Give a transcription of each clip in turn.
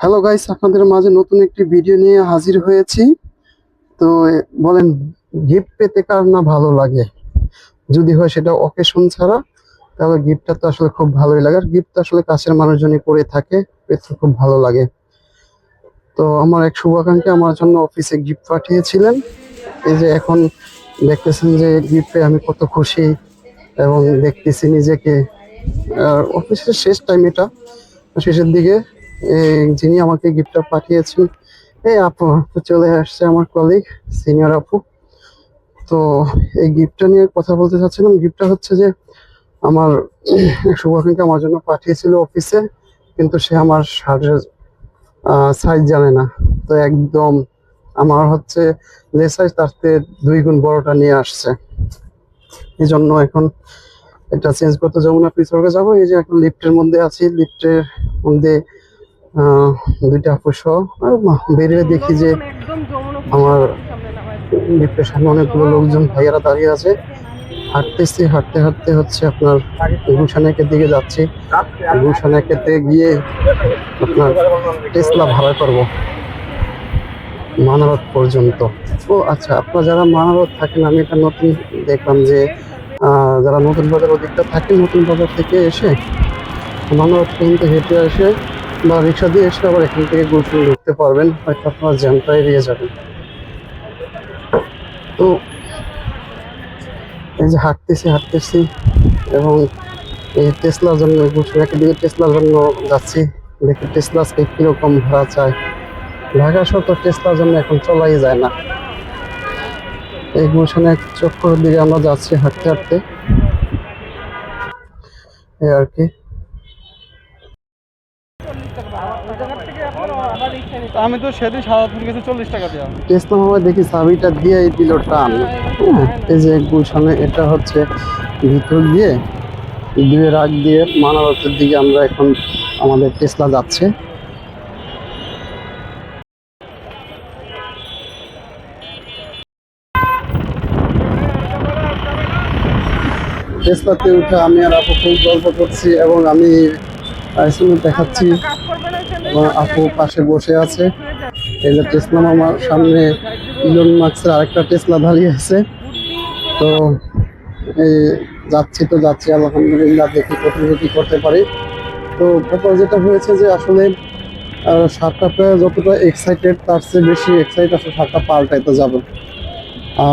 Hello guys আপনাদের মাঝে নতুন একটি ভিডিও নিয়ে হাজির হয়েছি। তো বলেন গিফট পেতে কার না ভালো লাগে? যদি হয় সেটা অকেশন ছাড়া, তাহলে গিফটটা তো আসলে খুব ভালোই লাগে। আর গিফট আসলে কাছের মানুষজনই করে থাকে, পেতে খুব ভালো লাগে। তো, আমার এক শুভাকাঙ্ক্ষী আমার জন্য অফিসে গিফট পাঠিয়েছিলেন। এই যে এখন দেখতেছেন যে গিফট গিফটে আমি কত খুশি এবং দেখতেছি নিজেকে। আর অফিসের শেষ টাইম এটা, শেষের দিকে যিনি আমাকে গিফটটা পাঠিয়েছেন, এই আপু চলে আসছে আমার কলিগ সিনিয়র আপু। তো এই গিফটটা নিয়ে কথা বলতে চাচ্ছিলাম। গিফটটা হচ্ছে যে, আমার শুভাকাঙ্ক্ষী আমার জন্য পাঠিয়েছিল অফিসে কিন্তু সে আমার শার্টের সাইজ জানে না। তো একদম আমার হচ্ছে যে সাইজ তার থেকে দুই গুণ বড়টা নিয়ে আসছে। এই জন্য এখন এটা চেঞ্জ করতে যমুনা পিছনে যাব। এই যে এখন লিফটের মধ্যে আছি। লিফটের মধ্যে দুইটা আপু সহ আর মা- বেরিয়ে দেখি যে আমার সামনে অনেকগুলো লোকজন, ভাইয়ারা দাঁড়িয়ে আছে। হাঁটতেছি, হাঁটতে হাঁটতে হচ্ছে আপনার গুলশানেকের দিকে যাচ্ছি। গুলশানেকেতে গিয়ে আপনার টেসলা ভাড়া করব। মানারত পর্যন্ত। ও আচ্ছা আপনারা যারা মানারত থাকেন, আমি এটা নতুন দেখলাম যে যারা নতুন বাজার ওদিকটা থাকে নতুন বাজার থেকে এসে মানারত পর্যন্ত হেঁটে এসে বা রিক্সা দিয়ে এসে আবার এখান থেকে গুলশান ঢুকতে পারবেন, হয়তো আপনারা জ্যামটা এড়িয়ে যাবেন তো এই যে হাঁটতেছি হাঁটতেছি এবং এই টেসলার জন্য গুলশানের দিকে টেসলার জন্য যাচ্ছি, দেখি টেসলা আজকে কীরকম ভাড়া চায়। ঢাকা শহর তো টেসলার জন্য এখন চলাই যায় না। এই গুলশানের চক্করের দিকে আমরা যাচ্ছি হাঁটতে হাঁটতে। এই আর কি। আমি তো সেদিন সারাদিন গেছি চল্লিশ টাকা দেওয়া টেসলা মামা দেখি চাবিটা দিয়ে দিল টান। হ্যাঁ, এই যে গুলশানে এটা হচ্ছে ভিতর দিয়ে দুয়ে রাগ দিয়ে মানারতের দিকে আমরা এখন আমাদের টেসলা যাচ্ছে। টেসলাতে উঠে আমি আর আপু খুব গল্প করছি এবং আমি আইসুনে দেখাচ্ছি। আপু পাশে বসে আছে। এই যে টেসলা আমার সামনে ইলন মার্কসের আরেকটা টেসলা দাঁড়িয়ে আছে। তো এই যাচ্ছি তো যাচ্ছি, আলহামদুলিল্লাহ দেখি কি করতে পারি। তো ব্যাপার যেটা হয়েছে যে আসলে সাতটাতে যতটা এক্সাইটেড তার চেয়ে বেশি এক্সাইট আছে সাতটা পাল্টাইতে যাবে।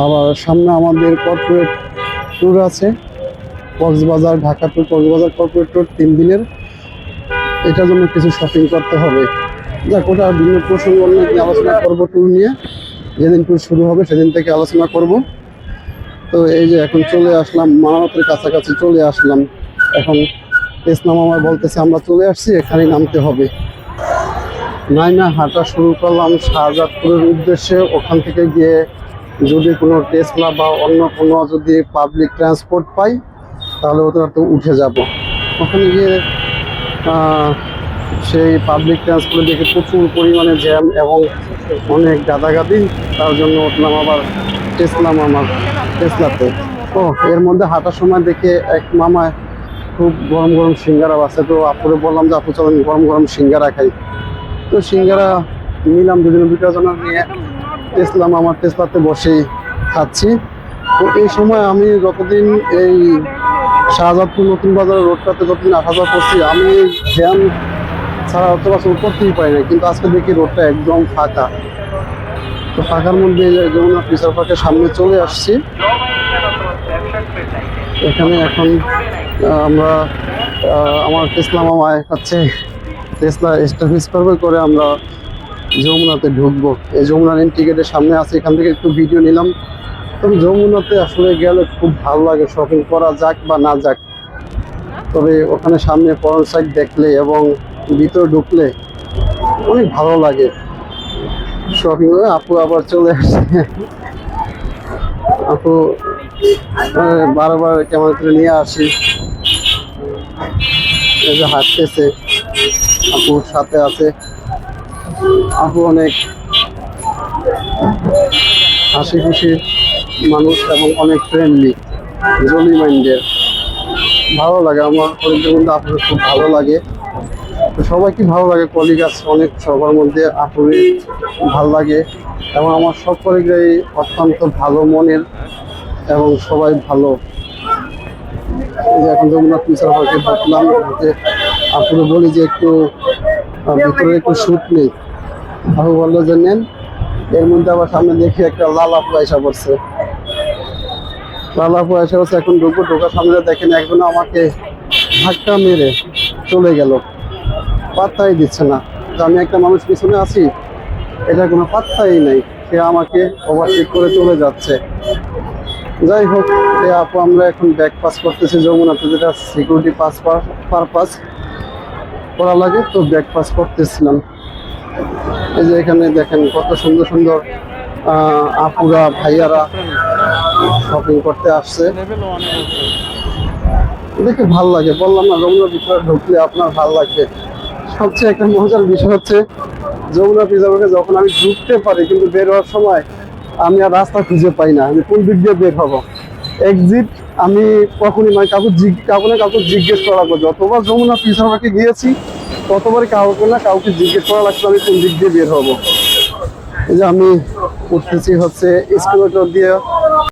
আবার সামনে আমাদের কর্পোরেট ট্যুর আছে, Cox's Bazar, Dhaka to Cox's Bazar corporate tour তিন দিনের। এটার জন্য কিছু শপিং করতে হবে। যাক, ওটা বিভিন্ন প্রসঙ্গ অন্য আলোচনা করব ট্যুর নিয়ে। যেদিন ট্যুর শুরু হবে, সেদিন থেকে আলোচনা করব। তো এই যে এখন চলে আসলাম মানারতের কাছাকাছি চলে আসলাম। এখন ইসলাম আমার বলতেছে, আমরা চলে আসছি, এখানেই নামতে হবে। নাই না হাঁটা শুরু করলাম শাহজাদপুরের উদ্দেশ্যে। ওখান থেকে গিয়ে যদি কোনো টেসলা বা অন্য কোনো যদি পাবলিক ট্রান্সপোর্ট পাই, তাহলে ওটা তো উঠে যাব। ওখানে গিয়ে সেই পাবলিক ট্রান্সপোর্ট দেখে প্রচুর পরিমাণে জ্যাম এবং অনেক গাদাগাদি, তার জন্য উঠলাম আবার টেসলাম আমার টেসলাতে ও এর মধ্যে হাঁটার সময় দেখে এক মামায় খুব গরম গরম সিঙ্গারা আছে তো আপুরে বললাম যে, আপু, চলেন গরম গরম সিঙ্গারা খাই। তো সিঙ্গারা নিলাম দুদিন দুটা নিয়ে। টেসলাম আমার টেসলাতে বসেই খাচ্ছি। তো এই সময় আমি যতদিন এই শাহজাদপুর নতুন বাজার রোডটাতে যতদিন আসা যাওয়া করছি, আমি জ্যাম ছাড়া অত বছর করতেই পারি না কিন্তু আজকে দেখি রোডটা একদম ফাঁকা। তো ফাঁকার মধ্যে যেমন ফিচার পার্কের সামনে চলে আসছি। এখানে এখন আমরা আমার টেসলা মামায় হচ্ছে টেসলা এস্টাবলিশ করবে, করে আমরা যমুনাতে ঢুকবো। এই যমুনা রেল টিকিটের সামনে আছে, এখান থেকে একটু ভিডিও নিলাম। তবে যমুনাতে আসলে গেলে খুব ভালো লাগে শপিং করা যাক বা না যাক। তবে ওখানে সামনে পরন সাইড দেখলে এবং ভিতরে ঢুকলে অনেক ভালো লাগে। শপিং আপু আবার চলে আসে আপু বারবার কেমন করে নিয়ে আসি। হাঁটতেছে, আপুর সাথে আছে। আপু অনেক হাসি খুশি মানুষ এবং অনেক ফ্রেন্ডলি জলি মাইন্ডের। ভালো লাগে, আমার হরিদ্র বন্ধু আপনার খুব ভালো লাগে। তো সবাইকে ভালো লাগে কলিগ আছে অনেক, সবার মধ্যে আপুরে ভালো লাগে। এবং আমার সব কলিগরাই অত্যন্ত ভালো মনের এবং সবাই ভালো। এখন যমুনা ফিউচার পার্কে ঢুকলাম আপুরে বলি যে একটু ভিতরে একটু শ্যুট নেই। আপু বলল যে নেন। এর মধ্যে আবার সামনে দেখি একটা লাল আইসা পড়ছে। লাল আইসা পড়ছে এখন ঢুকবো ঢোকার সামনে দেখেন একজন আমাকে ধাক্কা মেরে চলে গেল। পাত্তাই দিচ্ছে না। আমি একটা মানুষ পিছনে আছি এটা কোনো পাত্তাই নাই। সে আমাকে ওভারটেক করে চলে যাচ্ছে। যাই হোক আপু আমরা এখন ব্যাক পাস করতেছি যমুনাতে যেটা সিকিউরিটি পাস পারপাস করা লাগে, তো ব্রেকফাস্ট করতেছিলাম। এই যে এখানে দেখেন কত সুন্দর সুন্দর আপুরা, ভাইয়ারা শপিং করতে আসছে। দেখে ভালো লাগে, বললাম না যমুনা ভিতরে ঢুকলে আপনার ভালো লাগবে। সবচেয়ে একটা মজার বিষয় হচ্ছে, যমুনা পিজাবাকে যখন আমি ঢুকতে পারি, কিন্তু বের হওয়ার সময় আমি আর রাস্তা খুঁজে পাই না, আমি কোন দিক দিয়ে বের হব? এক্সিট আমি কখনই মানে কাউকে কাউকে না কাউকে জিজ্ঞেস করা লাগবে যতবার যমুনা পিজাবাকে গিয়েছি ততবার কাউকে না কাউকে জিজ্ঞেস করা লাগছে আমি কোন দিক দিয়ে বের হব। এই যে আমি উঠতেছি হচ্ছে স্কুলের দিয়ে।